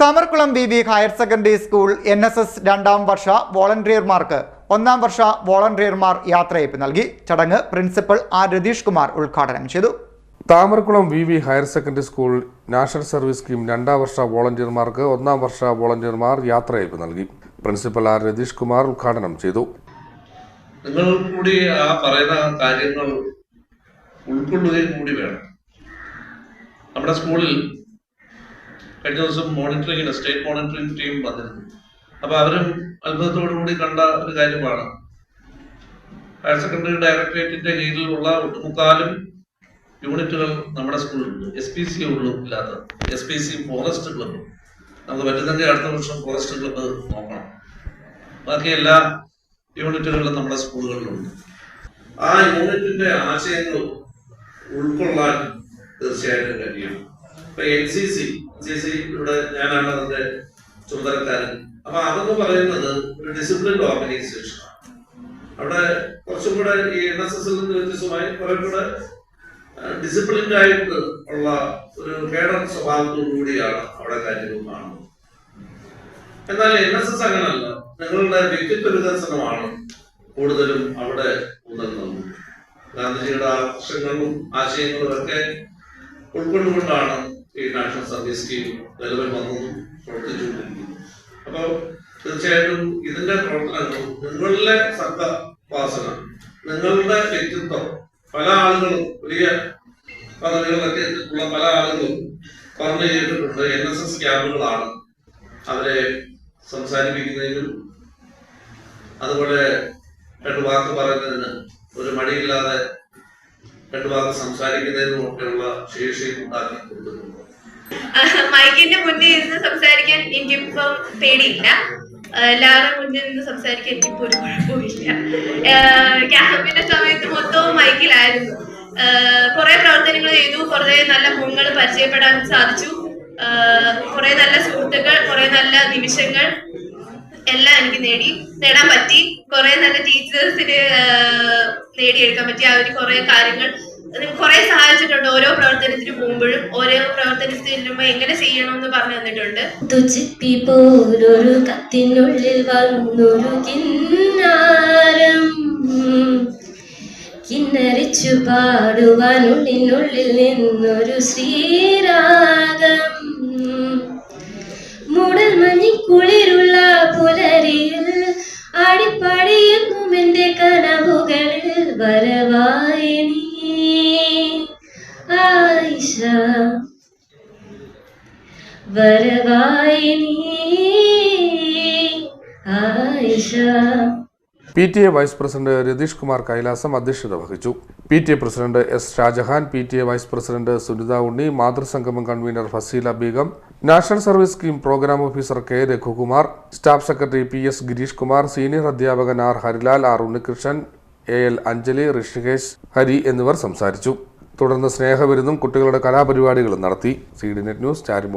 Thamarakkulam B higher secondary school N S S രണ്ടാം വർഷ വോളണ്ടിയർമാർക്ക് ഒന്നാം വർഷ വോളണ്ടിയർമാർ യാത്രയപ്പ് നൽകി. ചടങ്ങ് പ്രിൻസിപ്പൽ ആർ രതീഷ് കുമാർ ഉദ്ഘാടനം ചെയ്തു. Thamarakkulam V V higher secondary school national service scheme രണ്ടാം വർഷ വോളണ്ടിയർമാർക്ക് ഒന്നാം വർഷ വോളണ്ടിയർമാർ യാത്രയപ്പ് നൽകി. പ്രിൻസിപ്പൽ ആർ രതീഷ് കുമാർ ഉദ്ഘാടനം ചെയ്തു. നിങ്ങൾ കൂടി ആ പറയുന്ന കാര്യങ്ങൾ ഉൾക്കൊള്ളുകയും കൂടി വേണം. നമ്മുടെ സ്കൂളിൽ കഴിഞ്ഞ ദിവസം മോണിറ്ററിങ്ങിന് സ്റ്റേറ്റ് മോണിറ്ററിംഗ് ടീം വന്നിരുന്നു. അപ്പൊ അവരും കൂടി കണ്ട ഒരു കാര്യമാണ്. ഹയർ സെക്കൻഡറി ഡയറക്ടറേറ്റിന്റെ കീഴിലുള്ള ഒട്ടുമുക്കാലും യൂണിറ്റുകൾ നമ്മുടെ സ്കൂളിലുണ്ട്. എസ് പി സി ഉള്ളൂ ഇല്ലാത്ത S P C forest club നമുക്ക് പറ്റുന്നെങ്കിൽ അടുത്ത വർഷം ഫോറസ്റ്റ് ക്ലബ്ബ് നോക്കണം. ബാക്കി എല്ലാ യൂണിറ്റുകളിലും നമ്മുടെ സ്കൂളുകളിലുണ്ട്. ആ യൂണിറ്റിന്റെ ആശയങ്ങൾ ഉൾക്കൊള്ളാൻ തീർച്ചയായിട്ടും കഴിയണം. ഇപ്പൊ എൻ സി സി സി ഇവിടെ ഞാനാണ് അതിന്റെ ചുമതലക്കാരൻ. അപ്പൊ അതെന്ന് പറയുന്നത് ഒരു ഡിസിപ്ലിൻ ഓർഗനൈസേഷൻ അവിടെ കുറച്ചും കൂടെ ഈ എൻ എസ് എസിൽ നിന്ന് വ്യത്യസ്തമായി കുറെ കൂടെ ഡിസിപ്ലിൻഡ് ആയിട്ട് ഉള്ള ഒരു കേഡർ സ്വഭാവത്തോടു കൂടിയാണ് അവിടെ കാര്യങ്ങൾ കാണുന്നത്. എന്നാൽ എൻ എസ് എസ് അങ്ങനല്ല. നിങ്ങളുടെ വ്യക്തിത്വ വികസനമാണ് കൂടുതലും അവിടെ ഉണർന്നത് ഗാന്ധിജിയുടെ ആദർശങ്ങളും ആശയങ്ങളും ഒക്കെ ഉൾക്കൊണ്ടുകൊണ്ടാണ് ഈ നാഷണൽ സർവീസ് സ്കീം നിലവിൽ വന്നതും പ്രവർത്തിച്ചുകൊണ്ടിരിക്കുന്നു. അപ്പോൾ തീർച്ചയായിട്ടും ഇതിന്റെ പ്രവർത്തനങ്ങൾ നിങ്ങളുടെ വാസന നിങ്ങളുടെ വ്യക്തിത്വം പല ആളുകളും വലിയ പദവികളിലൊക്കെ ഉള്ള പല ആളുകളും പറഞ്ഞു ചെയ്തിട്ടുണ്ട് എൻ എസ് എസ് ക്യാമ്പുകളാണ് അവരെ സംസാരിപ്പിക്കുന്നതിനും അതുപോലെ രണ്ടു വാക്ക് പറയുന്നതിന് ഒരു മടിയില്ലാതെ രണ്ടു വാക്ക് സംസാരിക്കുന്നതിനും ഒക്കെയുള്ള ശേഷി ഉണ്ടാക്കി ഇരുന്ന് സംസാരിക്കാൻ എനിക്കിപ്പം പേടിയില്ല. എല്ലാവരും മുന്നിൽ നിന്ന് സംസാരിക്കാൻ എനിക്കിപ്പോ ഒരു കുഴപ്പമില്ല ക്യാമ്പിന്റെ സമയത്ത് മൊത്തവും മൈക്കിലായിരുന്നു. കുറെ പ്രവർത്തനങ്ങൾ ചെയ്തു കുറെ നല്ല മുഖങ്ങൾ പരിചയപ്പെടാൻ സാധിച്ചു. കുറെ നല്ല സുഹൃത്തുക്കൾ കുറെ നല്ല നിമിഷങ്ങൾ എല്ലാം എനിക്ക് നേടി നേടാൻ പറ്റി. കുറെ നല്ല ടീച്ചേഴ്സിന് നേടിയെടുക്കാൻ പറ്റി. അവർ കുറെ കാര്യങ്ങൾ കുറെ സഹായിച്ചിട്ടുണ്ട്. ഓരോ പ്രവർത്തനത്തിന് പോകുമ്പോഴും ഓരോ പ്രവർത്തനത്തിന് ചെല്ലുമ്പോൾ എങ്ങനെ ചെയ്യണമെന്ന് പറഞ്ഞു തന്നിട്ടുണ്ട്. തുച്ചിപ്പി പോലൊരു കത്തിനുള്ളിൽ വന്നൊരു കിന്നാരം. കിന്നരിച്ചു പാടുവാനുള്ളിനുള്ളിൽ നിന്നൊരു ശ്രീരാഗം. മൂടൽ മഞ്ഞിക്കുളിരുള്ള പുലരിയിൽ ആടിപ്പാടിയെന്നും എന്റെ കനവുകളിൽ വരവായി ആയിഷ വരവായി Ayisha. P T A vice president Ratheesh Kumar Kailasam അധ്യക്ഷത വഹിച്ചു. P T A president S Shajahan P T A vice president Sunitha Unni മാതൃസംഗമം convener Faseela Beegum national service scheme programme officer K Raghukumar staff secretary P S Gireesh Kumar senior അധ്യാപകൻ R Harilal R Unnikrishnan A L Anjali Rishikesh Hari എന്നിവർ സംസാരിച്ചു. തുടർന്ന് സ്നേഹവിരുന്നും കുട്ടികളുടെ കലാപരിപാടികളും നടത്തി. C D net news Charimood.